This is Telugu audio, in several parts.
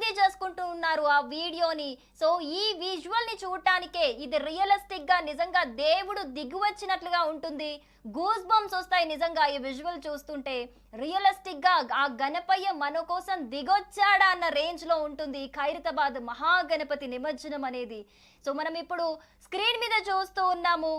మంది చేసుకుంటూ ఉన్నారు ఆ వీడియోని. సో ఈ విజువల్ని చూడటానికే ఇది రియలిస్టిక్గా నిజంగా దేవుడు దిగువచ్చినట్లుగా ఉంటుంది. గూస్ బంప్స్ వస్తాయి నిజంగా ఈ విజువల్ చూస్తుంటే. రియలిస్టిక్గా ఆ గణపయ్య మన కోసం దిగొచ్చాడా అన్న రేంజ్లో ఉంటుంది ఖైరతాబాద్ మహాగణపతి నిమజ్జనం అనేది. సో మనం ఇప్పుడు స్క్రీన్ మీద చూస్తూ ఉన్నాము.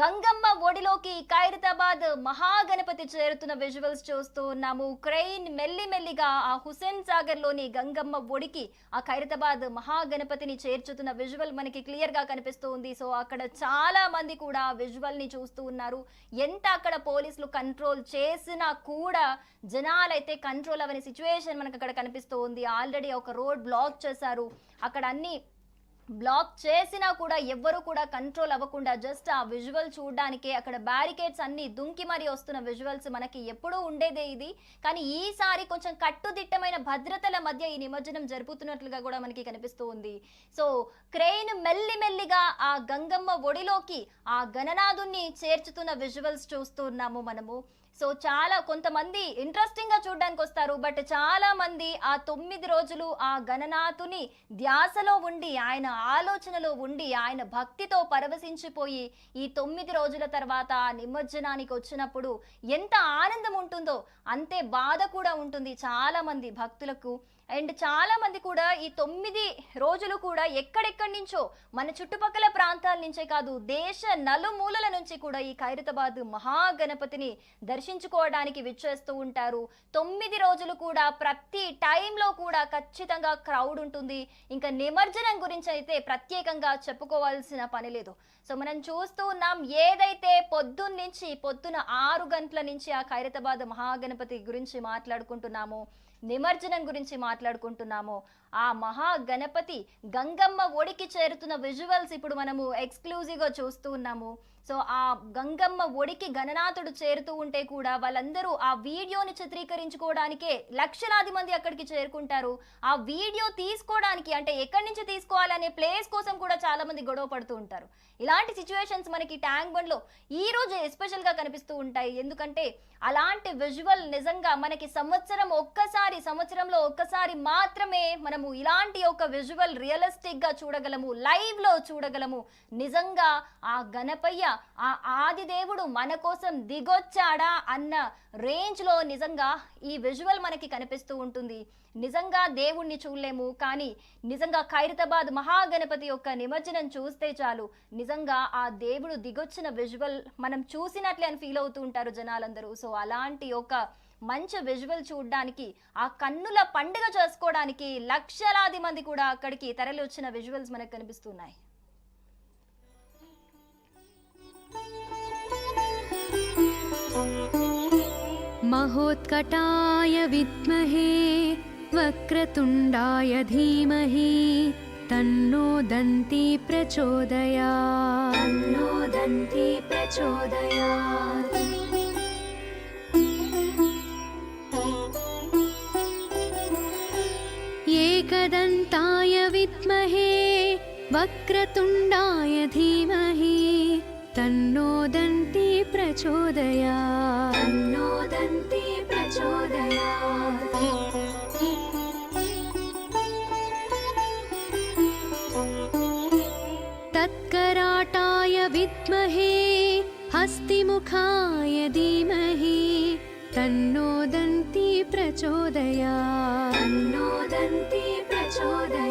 గంగమ్మ ఒడిలోకి ఖైరతాబాద్ మహాగణపతి చేరుతున్న విజువల్స్ చూస్తూ ఉన్నాము. క్రెయిన్ మెల్లి మెల్లిగా ఆ హుసేన్ సాగర్లోని గంగమ్మ ఒడికి ఆ ఖైరతాబాద్ మహాగణపతిని చేర్చుతున్న విజువల్ మనకి క్లియర్గా కనిపిస్తూ ఉంది సో అక్కడ చాలా మంది కూడా విజువల్ని చూస్తూ ఉన్నారు. ఎంత అక్కడ పోలీసులు కంట్రోల్ చేసినా కూడా జనాలైతే కంట్రోల్ అవ్వని సిచ్యువేషన్ మనకు అక్కడ కనిపిస్తూ ఉంది ఆల్రెడీ ఒక రోడ్ బ్లాక్ చేశారు. అక్కడ అన్ని బ్లాక్ చేసినా కూడా ఎవ్వరు కూడా కంట్రోల్ అవ్వకుండా జస్ట్ ఆ విజువల్ చూడడానికి అక్కడ బ్యారికేడ్స్ అన్ని దుంకి మరి వస్తున్న విజువల్స్ మనకి ఎప్పుడూ ఉండేదే ఇది. కానీ ఈసారి కొంచెం కట్టుదిట్టమైన భద్రతల మధ్య ఈ నిమజ్జనం జరుపుతున్నట్లుగా కూడా మనకి కనిపిస్తూ ఉంది. సో క్రెయిన్ మెల్లి మెల్లిగా ఆ గంగమ్మ ఒడిలోకి ఆ గణనాథుణ్ణి చేర్చుతున్న విజువల్స్ చూస్తూ ఉన్నాము మనము. సో చాలా కొంతమంది ఇంట్రెస్టింగ్గా చూడడానికి వస్తారు బట్ చాలా మంది ఆ తొమ్మిది రోజులు ఆ గణనాథుని ధ్యాసలో ఉండి ఆయన ఆలోచనలో ఉండి ఆయన భక్తితో పరవశించిపోయి ఈ తొమ్మిది రోజుల తర్వాత ఆ నిమజ్జనానికి వచ్చినప్పుడు ఎంత ఆనందం ఉంటుందో అంతే బాధ కూడా ఉంటుంది చాలా మంది భక్తులకు. అండ్ చాలా మంది కూడా ఈ తొమ్మిది రోజులు కూడా ఎక్కడెక్కడి నుంచో మన చుట్టుపక్కల ప్రాంతాల నుంచే కాదు దేశ నలుమూలల నుంచి కూడా ఈ ఖైరతాబాద్ మహాగణపతిని దర్శించుకోవడానికి విచ్చేస్తూ ఉంటారు. తొమ్మిది రోజులు కూడా ప్రతి టైంలో కూడా ఖచ్చితంగా క్రౌడ్ ఉంటుంది. ఇంకా నిమజ్జనం గురించి అయితే ప్రత్యేకంగా చెప్పుకోవాల్సిన పని లేదు. సో మనం చూస్తూ ఉన్నాం ఏదైతే పొద్దున్న నుంచి పొద్దున ఆరు గంటల నుంచి ఆ ఖైరతాబాద్ మహాగణపతి గురించి మాట్లాడుకుంటున్నామో నిమజ్జనం గురించి మాట్లాడుకుంటున్నామో. ఆ మహా గణపతి గంగమ్మ ఒడికి చేరుతున్న విజువల్స్ ఇప్పుడు మనము ఎక్స్క్లూజివ్గా చూస్తూ ఉన్నాము. సో ఆ గంగమ్మ ఒడికి గణనాథుడు చేరుతూ ఉంటే కూడా వాళ్ళందరూ ఆ వీడియోని చిత్రీకరించుకోవడానికే లక్షలాది మంది అక్కడికి చేరుకుంటారు. ఆ వీడియో తీసుకోవడానికి అంటే ఎక్కడి నుంచి తీసుకోవాలనే ప్లేస్ కోసం కూడా చాలా మంది గొడవ పడుతూ ఉంటారు. ఇలాంటి సిచ్యువేషన్స్ మనకి ట్యాంక్ బండ్లో ఈ రోజు ఎస్పెషల్గా కనిపిస్తూ ఉంటాయి. ఎందుకంటే అలాంటి విజువల్ నిజంగా మనకి సంవత్సరం ఒక్కసారి సంవత్సరంలో ఒక్కసారి మాత్రమే మనము ఇలాంటి ఒక విజువల్ రియలిస్టిక్గా చూడగలము లైవ్లో చూడగలము. నిజంగా ఆ గణపయ్య ఆ ఆదిదేవుడు మన కోసం దిగొచ్చాడా అన్న రేంజ్లో నిజంగా ఈ విజువల్ మనకి కనిపిస్తూ ఉంటుంది. నిజంగా దేవుణ్ణి చూడలేము కానీ నిజంగా ఖైరతాబాద్ మహాగణపతి యొక్క నిమజ్జనం చూస్తే చాలు. నిజంగా ఆ దేవుడు దిగొచ్చిన విజువల్ మనం చూసినట్లే అని ఫీల్ అవుతూ ఉంటారు జనాలందరూ. సో అలాంటి ఒక మంచి విజువల్ చూడడానికి ఆ కన్నుల పండుగ చేసుకోవడానికి లక్షలాది మంది కూడా అక్కడికి తెరలి వచ్చిన విజువల్స్ మనకు కనిపిస్తున్నాయి. మహోత్కటాయ విద్మహే వక్రతుండాయ ధీమహి తన్నో దంతి ప్రచోదయా తన్నో దంతి ప్రచోదయా विद्महे वक्रतुण्डाय धीमहि तन्नो दन्ती प्रचोदयात् तन्नो दन्ती प्रचोदयात् तत्कराटाय विद्महे हस्तिमुखाय धीमहि तन्नो दन्ती प्रचोदयात् तन्नो दन्ती प्रचोदयात्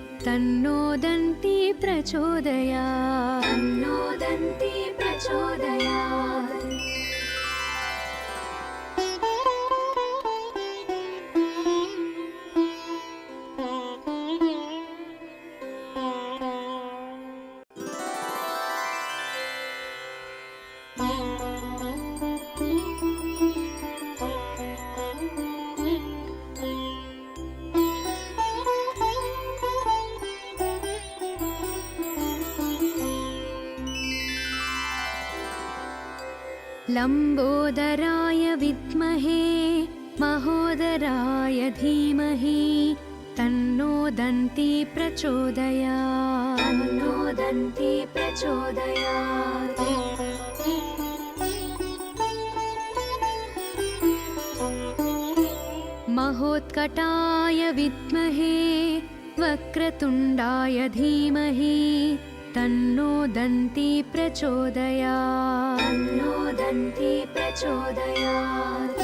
तन्नो दन्ती प्रचोदयात् तन्नो लम्बोदराय विद्महे महोदराय धीमहि तन्नो दन्ती प्रचोदयात्। तन्नो दन्ती प्रचोदयात्। महोत्कटाय विद्महे वक्रतुण्डाय धीमहि तन्नो दन्ती प्रचोदयात् तन्नो दन्ती प्रचोदयात्